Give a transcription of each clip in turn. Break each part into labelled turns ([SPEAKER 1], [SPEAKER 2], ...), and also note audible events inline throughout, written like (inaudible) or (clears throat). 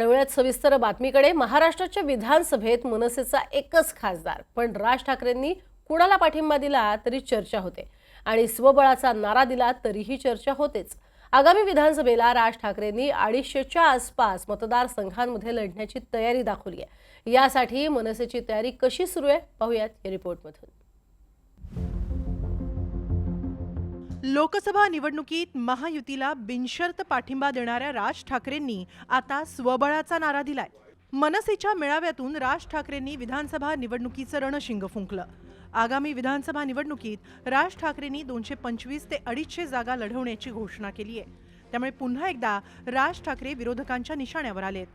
[SPEAKER 1] आणि वेळात सविस्तर बातमीकडे महाराष्ट्राच्या विधानसभेत मनसेचा एकच खासदार पण राज ठाकरेंनी कुणाला पाठिंबा दिला तरी चर्चा होते आणि स्वबळाचा नारा दिला तरीही चर्चा होतेच. आगामी विधानसभेला राज ठाकरेंनी अडीचशेच्या आसपास मतदारसंघांमध्ये लढण्याची तयारी दाखवली आहे. यासाठी मनसेची तयारी कशी सुरू आहे? पाहूयात या रिपोर्टमधून.
[SPEAKER 2] लोकसभा निवडणुकीत महायुतीला बिनशर्त पाठिंबा देणाऱ्या राज ठाकरेंनी आता स्वबळाचा नारा दिलाय. मनसेच्या मेळाव्यातून राज ठाकरेंनी विधानसभा निवडणुकीचं रणशिंग फुंकलं. आगामी विधानसभा निवडणुकीत राज ठाकरेंनी दोनशे पंचवीस ते अडीचशे जागा लढवण्याची घोषणा केली आहे. त्यामुळे पुन्हा एकदा राज ठाकरे विरोधकांच्या निशाण्यावर आलेत.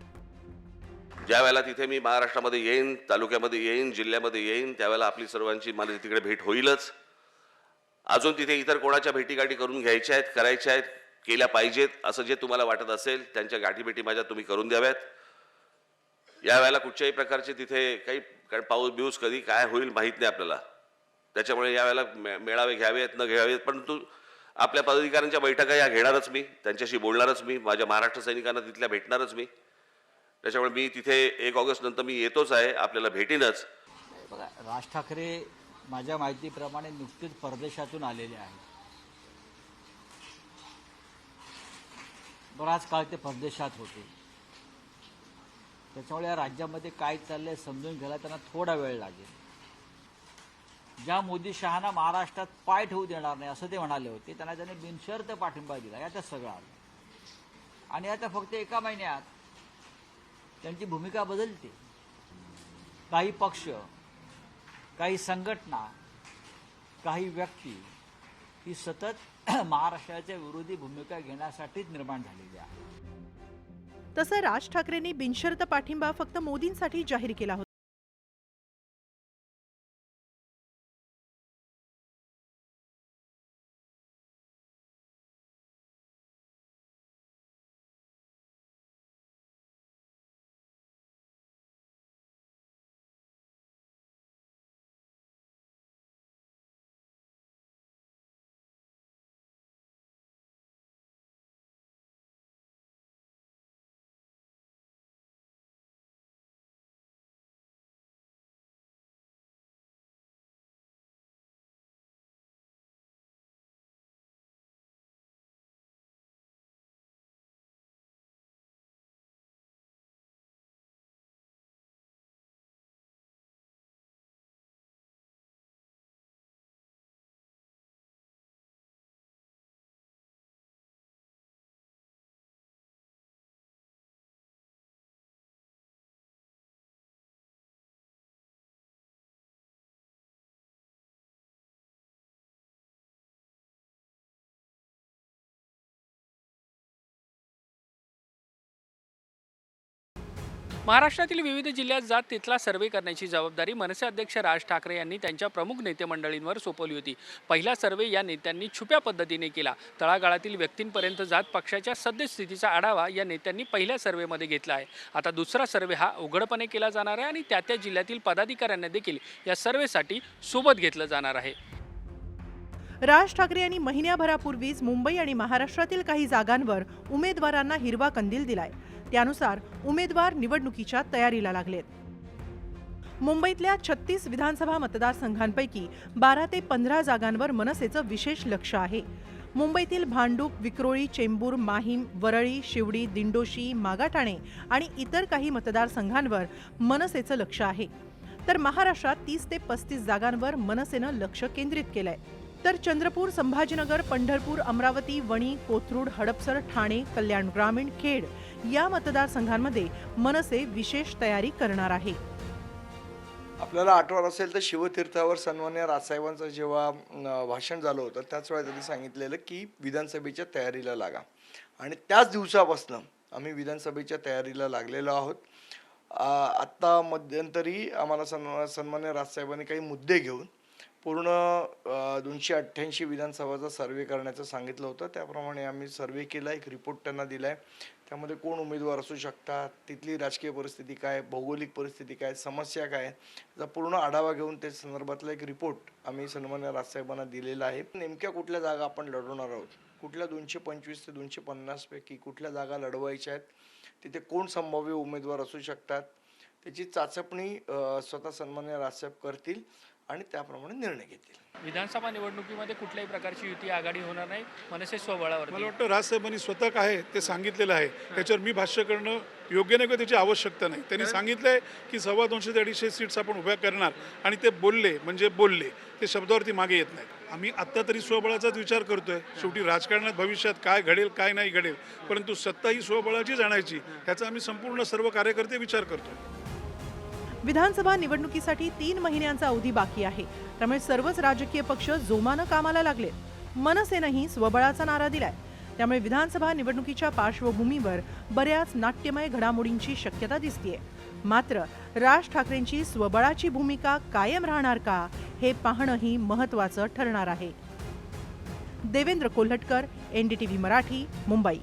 [SPEAKER 3] ज्या वेळेला तिथे मी महाराष्ट्रामध्ये येईन तालुक्यामध्ये येईन जिल्ह्यामध्ये येईन त्यावेळेला आपली सर्वांची मला तिकडे भेट होईलच. अजून तिथे इतर कोणाच्या भेटीगाठी करून घ्यायच्या आहेत करायच्या आहेत केल्या पाहिजेत असं जे तुम्हाला वाटत असेल त्यांच्या गाठीभेटी माझ्या तुम्ही करून द्याव्यात. या वेळेला कुठच्याही प्रकारचे तिथे काही कारण पाऊस बिऊस कधी काय होईल माहीत नाही आपल्याला. त्याच्यामुळे यावेळेला मे- मेळावे घ्यावेत न घ्यावेत परंतु आपल्या पदाधिकाऱ्यांच्या बैठका या घेणारच मी त्यांच्याशी बोलणारच मी माझ्या महाराष्ट्र सैनिकांना तिथल्या भेटणारच मी. त्याच्यामुळे मी तिथे एक ऑगस्ट नंतर मी येतोच आहे आपल्याला भेटीनच.
[SPEAKER 4] बघा राज ठाकरे माझ्या माहितीप्रमाणे नुकतेच परदेशातून आलेले आहेत. बराच काळ ते परदेशात होते. त्याच्यामुळे या राज्यामध्ये काय चाललंय समजून घ्यायला त्यांना थोडा वेळ लागेल. ज्या मोदी शहाना महाराष्ट्रात पाय ठेवू देणार नाही असं ते म्हणाले होते त्यांना त्याने बिनशर्त पाठिंबा दिला यात सगळं आलं. आणि आता फक्त एका महिन्यात त्यांची भूमिका बदलते. काही पक्ष काही संघटना काही व्यक्ती ही सतत (clears throat) महाराष्ट्राच्या विरोधी भूमिका घेण्यासाठीच निर्माण झालेली आहे.
[SPEAKER 2] तसं राज ठाकरेंनी बिनशर्त पाठिंबा फक्त मोदींसाठी जाहीर केला होता.
[SPEAKER 5] महाराष्ट्रातील विविध जिल्ह्यात जात तिथला सर्वे करण्याची जबाबदारी मनसे अध्यक्ष राज ठाकरे यांनी त्यांच्या प्रमुख नेते मंडळींवर सोपवली होती. पहिला सर्वे या नेत्यांनी छुप्या पद्धतीने केला. तळागाळातील व्यक्तींपर्यंत जात पक्षाच्या सद्यस्थितीचा आढावा या नेत्यांनी पहिल्या सर्वेमध्ये घेतला आहे. आता दुसरा सर्वे हा उघडपणे केला जाणार आहे आणि त्या त्या जिल्ह्यातील पदाधिकाऱ्यांना देखील या सर्वेसाठी सोबत घेतलं जाणार आहे.
[SPEAKER 2] राज ठाकरे यांनी महिन्याभरापूर्वीच मुंबई आणि महाराष्ट्रातील काही जागांवर उमेदवारांना हिरवा कंदील दिलाय. त्यानुसार उमेदवार निवडणुकीच्या तयारीला लागलेत. मुंबईतल्या छत्तीस विधानसभा मतदारसंघांपैकी बारा ते पंधरा जागांवर मनसेचं विशेष लक्ष आहे. मुंबईतील भांडूप विक्रोळी चेंबूर माहीम वरळी शिवडी दिंडोशी मागाठाणे आणि इतर काही मतदारसंघांवर मनसेचं लक्ष आहे. तर महाराष्ट्रात तीस ते पस्तीस जागांवर मनसेनं लक्ष केंद्रित केलंय. तर चंद्रपूर संभाजीनगर पंढरपूर अमरावती वणी कोथरूड हडपसर ठाणे कल्याण ग्रामीण खेड या मतदारसंघांमध्ये मनसे विशेष तयारी करणार आहे.
[SPEAKER 6] आपल्याला आठवण असेल तर शिवतीर्थावर सन्मान्य राजसाहेबांचं जेव्हा भाषण झालं होतं त्याच वेळेला त्यांनी सांगितलेलं की विधानसभेच्या तयारीला लागा. आणि त्याच दिवसापासून आम्ही विधानसभेच्या तयारीला लागलेलो आहोत. आत्ता मध्यंतरी आम्हाला सन्मा सन्मान्य राजसाहेबांनी काही मुद्दे घेऊन पूर्ण दोनशे अठ्ठ्याऐंशी विधानसभाचा सर्वे करण्याचं सांगितलं होतं. त्याप्रमाणे आम्ही सर्वे केला एक रिपोर्ट त्यांना दिला आहे त्यामध्ये कोण उमेदवार असू शकतात तिथली राजकीय परिस्थिती काय भौगोलिक परिस्थिती काय समस्या काय याचा पूर्ण आढावा घेऊन त्या संदर्भातला एक रिपोर्ट आम्ही सन्मान्य राजसाहेबांना दिलेला आहे. नेमक्या कुठल्या जागा आपण लढवणार आहोत? कुठल्या दोनशे पंचवीस ते दोनशे पन्नासपैकी कुठल्या जागा लढवायच्या आहेत? तिथे कोण संभाव्य उमेदवार असू शकतात? त्याची चाचपणी स्वतः सन्मान्य राजसाहेब करतील. आणि त्याप्रमाणे निर्णय घेतील.
[SPEAKER 5] विधानसभा निवडणुकीमध्ये कुठल्याही प्रकारची युती आघाडी होणार नाही मनसे स्वबळावर
[SPEAKER 7] मला वाटतं राजसाहेबांनी स्वतः काय आहे ते सांगितलेलं आहे. त्याच्यावर मी भाष्य करणं योग्य नाही किंवा त्याची आवश्यकता नाही. त्यांनी सांगितलं आहे की सव्वा दोनशे ते अडीचशे सीट्स आपण उभ्या करणार आणि ते बोलले म्हणजे बोलले. ते शब्दावरती मागे येत नाही आम्ही आत्ता तरी स्वबळाचाच विचार करतोय. शेवटी राजकारणात भविष्यात काय घडेल काय नाही घडेल. परंतु सत्ता ही स्वबळाचीच आणायची ह्याचा आम्ही संपूर्ण सर्व कार्यकर्ते विचार करतोय.
[SPEAKER 2] विधानसभा निवडणुकीसाठी तीन महिन्यांचा अवधी बाकी आहे. त्यामुळे सर्वच राजकीय पक्ष जोमानं कामाला लागलेत मनसेनंही स्वबळाचा नारा दिलाय. त्यामुळे विधानसभा निवडणुकीच्या पार्श्वभूमीवर बऱ्याच नाट्यमय घडामोडींची शक्यता दिसतीये. मात्र राज ठाकरेंची स्वबळाची भूमिका कायम राहणार का हे पाहणंही महत्त्वाचं ठरणार आहे. देवेंद्र कोल्हटकर एनडीटीव्ही मराठी मुंबई.